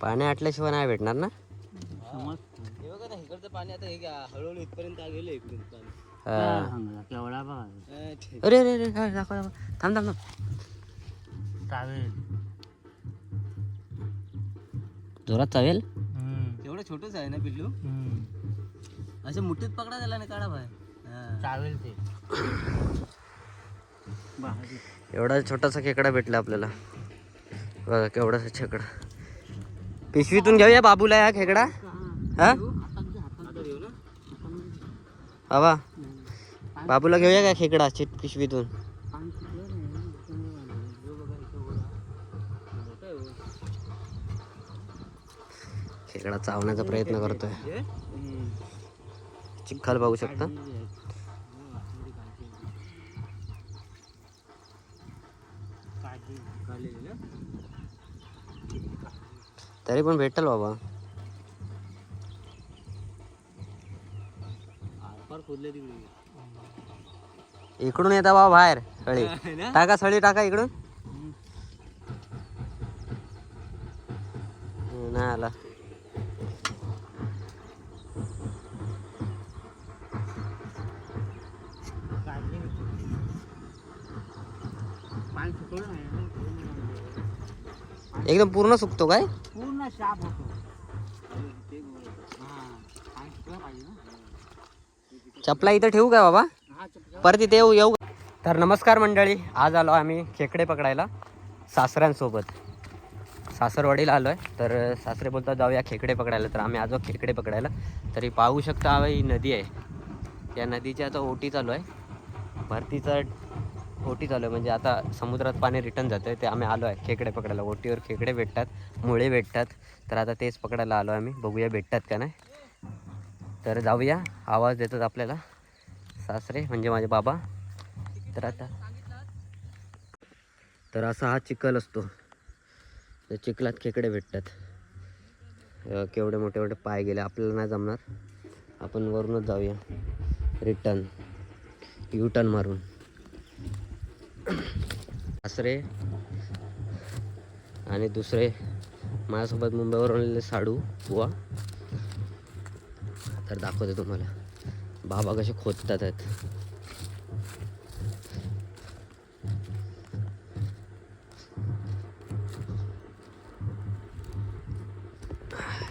पाणी आटल्याशिवाय नाही भेटणार ना? समज हे बघा ना इकडचं पाणी आता हे घ्या हळूहळू इथपर्यंत गेलं इकडून पाणी. हा. सांगा केवढा बघा अं, ठीक. अरे अरे अरे काय दाखव दाखव. थांब थांब थांब. चावेल जोरात चावेल तेवढं छोटंच आहे ना पिल्लू? असं मुठीत पकडा त्याला नाही काढा भाई हा. चावेल ते. बाहेर. एवढा छोटासा खेकडा भेटला आपल्याला. बघा केवढासा खेकडा पिशवीतून घेऊया बाबूला या खेकडा. हा? बाबा बाबूला घेऊया का खेकडा चित पिशवीतून? खेकडा चावण्याचा प्रयत्न करतोय. चिखल बघू शकता काढलेली ना तरी पण भेटल बाबा. इकडून येता बाबा बाहेर सळी? टाका सळी टाका इकडून. नाही आला. एकदम पूर्ण सुकतो काय? ना शाप होतो. चपला इथं ठेवू का बाबा? परत इथे येऊ येऊ. तर नमस्कार मंडळी आज आलो आम्ही खेकडे पकडायला सासऱ्यांसोबत. सासरवाडीला आलो आहे तर सासरे बोलतात जाऊया खेकडे पकडायला. तर आम्ही आजो खेकडे पकडायला. तरी पाहू शकता ही नदी आहे. या नदीच्या आता ओटी चालू आहे. भरतीचा ओटी चालू आहे म्हणजे आता समुद्रात पाणी रिटर्न जातं आहे ते आम्ही आलो आहे खेकडे पकडायला. ओटीवर खेकडे भेटतात मुळे भेटतात. तर आता तेच पकडायला आलो आम्ही. बघूया भेटतात का नाही. तर जाऊया. आवाज देतात आपल्याला. सासरे म्हणजे माझे बाबा. तर आता तर असा हा चिखल असतो. तर चिखलात खेकडे भेटतात. केवढे मोठे मोठे पाय गेले आपल्याला नाही जमणार. आपण वरूनच जाऊया. रिटर्न यू टर्न मारून. सासरे आणि दुसरे माझ्यासोबत मुंबईवरून आलेले साडू बुवा. तर दाखवते तुम्हाला. बाबा कसे खोदतात आहेत.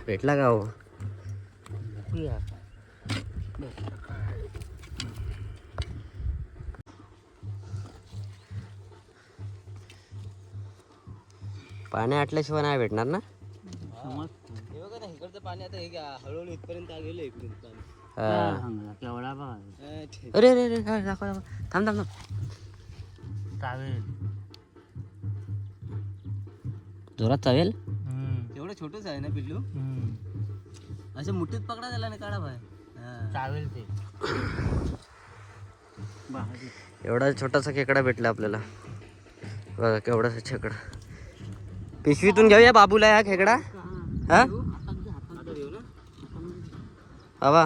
भेटला का हो? पाणी आटल्याशिवाय नाही भेटणार ना? हे. बघा ना इकडचं पाणी आता हे घ्या हळूहळू इथपर्यंत गेलं इकडून पाणी हा. सांगा केवढा बघा ठीक. अरे अरे अरे काय दाखव दाखव. थांब थांब थांब. चावेल. जोरात चावेल? तेवढं छोटंच आहे ना पिल्लू? असं मुठीत पकडा त्याला नाही काढा भाई हा. चावेल ते. बाहेर. एवढा छोटासा खेकडा भेटला आपल्याला. बघा केवढासा खेकडा पिशवीतून घेऊया बाबूला या खेकडा. हा? बाबा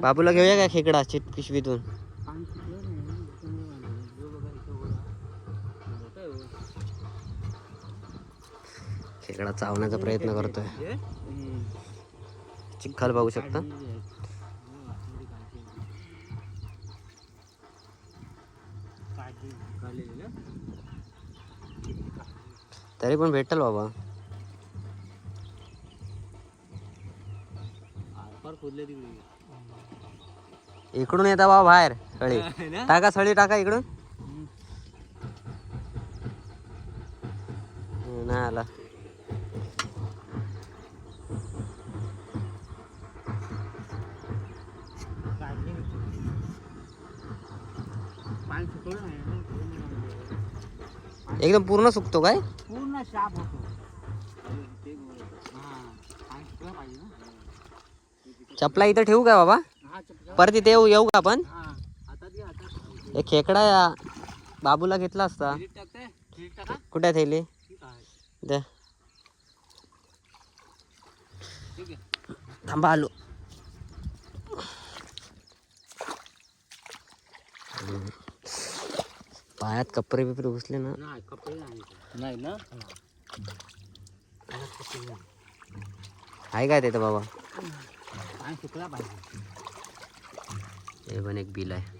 बाबूला घेऊया का खेकडा चित पिशवीतून? खेकडा चावण्याचा प्रयत्न करतोय. चिखल बघू शकता काढलेली ना तरी पण भेटल बाबा. इकडून येता बाबा बाहेर सळी? टाका सळी टाका इकडून. नाही आला. एकदम पूर्ण सुकतो काय? पूर्ण शाप होतो. चपला इथं ठेवू का बाबा? परत इथे येऊ येऊ का आपण? हे एक खेकडा या बाबूला घेतला असता. कुठे थैली? द्या थांबा आलो. पायात कपडे बिपरे घुसले ना. नाही कपडे नाही नाही ना? आहे काय तिथं बाबा? सुकला पाहिजे. हे पण एक बिल आहे.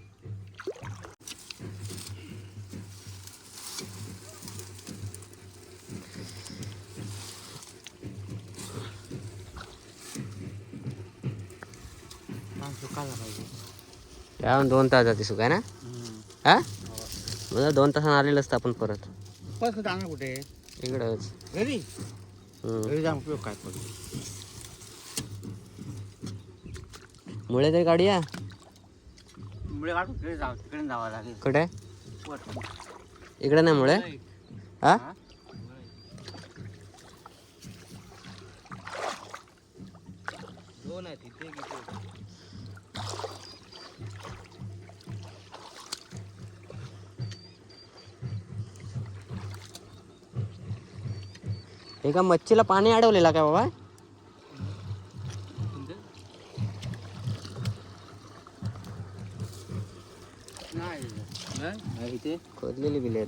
सुकायला पाहिजे. दोन तास जाते सुकाय ना हा? म्हणजे दोन तासानं आलेलं असतं आपण परत. पण जाणार कुठे? इकडंच. घरी. घरी जाऊन उपयोग काय पडतो? मुळे तरी काढूया. मुळे तिकडे जाऊ तिकडे जावं लागेल. कुठे? वर. इकडे नाही मुळे? हा? हा? दोन आहेत इथे एका मच्छीला पाणी अडवलेला काय बाबा? खोदलेली बिले.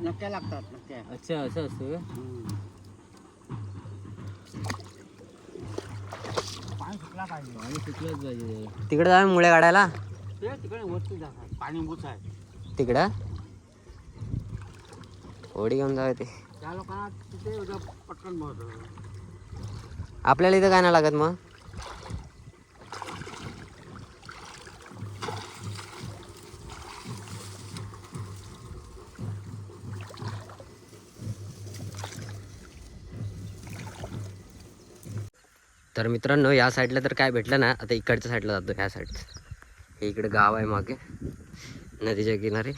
नक्क्या लागतात अच्छा असं असतं का? पाणी सुकला पाहिजे. तिकडे जाऊया मुळे काढायला? तिकडे वरती जातात. पाणी आहे. तिकडं? होडी घेऊन जावे ते. त्या लोकांना तिथे उद्या पटकन मिळतं आपल्याला इथं काय नाही लागत मग? तर मित्रांनो या साईडला तर काय भेटलं ना आता इकडच्या साईडला जातो ह्या साईडचं हे इकडे गाव आहे मागे नदीच्या किनारी.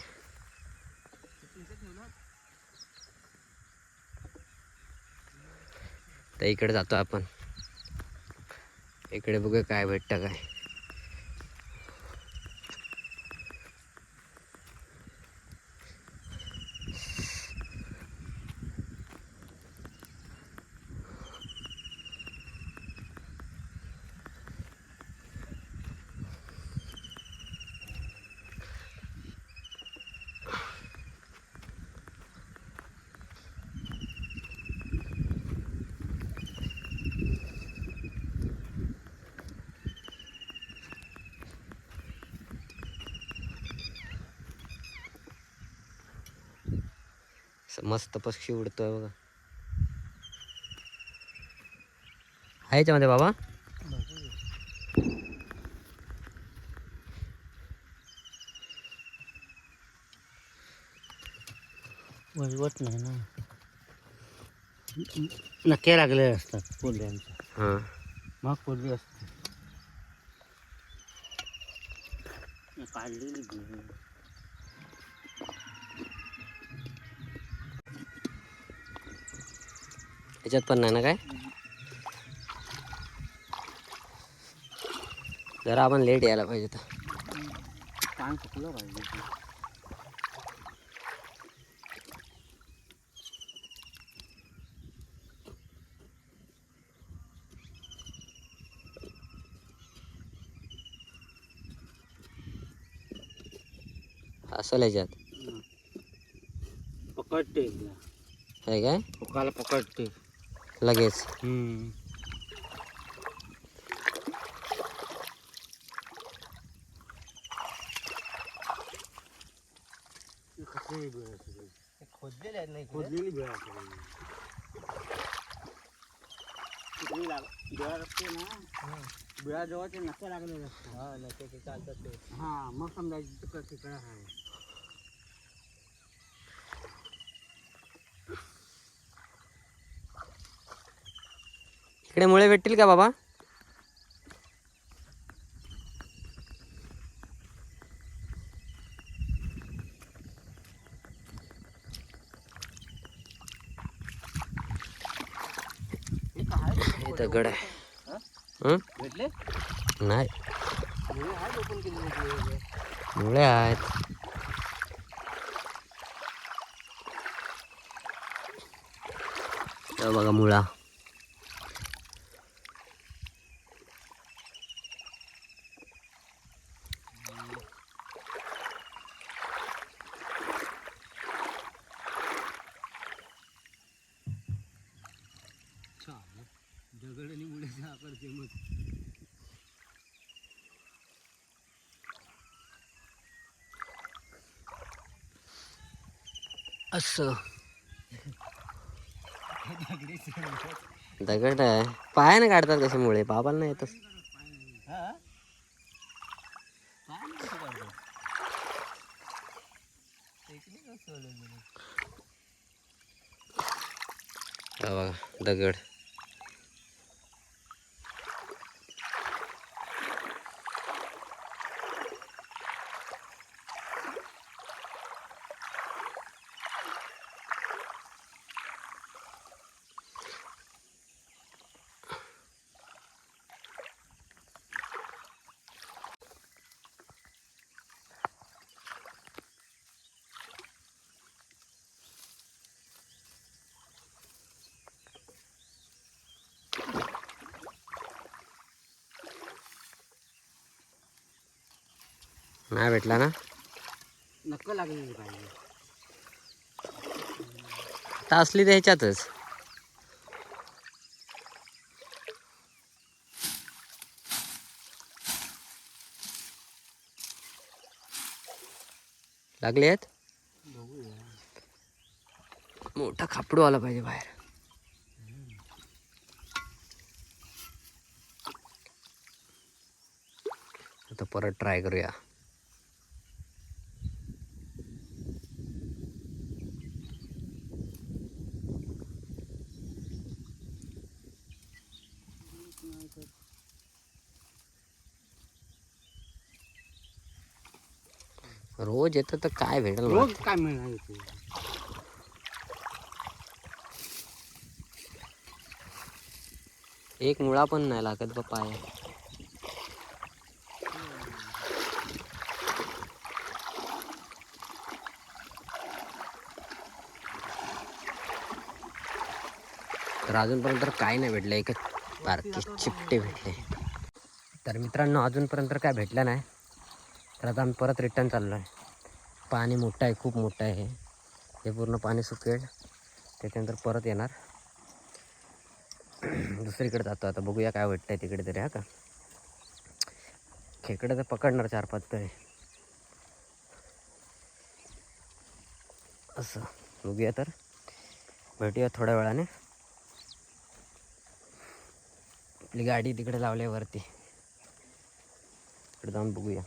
तर इकडे जातो आपण. इकडे बघूया काय भेटतं काय. मस्त पक्षी उडतोय बघा. आहे याच्यामध्ये बाबा. वहिवट नाही ना. नक्के लागले असतात कोल्ह्यांच्या हां. मग कोल्ही असते. काढलेली याच्यात पण नाही ना काय? जरा आपण लेट यायला पाहिजे तर. पाहिजे असेल याच्यात पकडते काय? पकडते. लगेच. हे? खोदलेले आहेत नाही खोदलेली बिळं असते ना बिळाजवळ ते नक्की लागलेले असतात हा नक्की ते चालतात ते हा मग समजायचं तिकडं आहे इकडे मुळे भेटतील का बाबा? दगड आहे. नाही. मुळे आहेत. बघा मुळा दगड आकार सेमच असं. दगड आहे. पायाने काढतात कसे मुळे? बाबांना नाही हा? हा बघा दगड. नाही भेटला ना? नक्क लागलेली पाहिजे आता असली तर ह्याच्यातच. लागले आहेत? मोठा खापडू आला पाहिजे बाहेर. आता परत ट्राय करूया. रोज येतं तर काय भेटेल? रोज काय मिळणार एक मुळा पण नाही लागत बा पाय. तर अजूनपर्यंत तर काय नाही भेटलं एकच बारके चिपटे भेटले. तर मित्रांनो अजूनपर्यंत काय भेटलं नाही. तर आता आम्ही परत रिटर्न चाललो आहे पाणी मोठं आहे खूप मोठं आहे हे. पूर्ण पाणी सुकेल. त्याच्यानंतर परत येणार. दुसरीकडे जातो आता. बघूया काय वाटतंय तिकडे तरी हा का? खेकडं तर पकडणार चार पाच तरी. असं. बघूया तर. भेटूया थोड्या वेळाने. आपली गाडी तिकडे लावली वरती. इकडे जाऊन बघूया.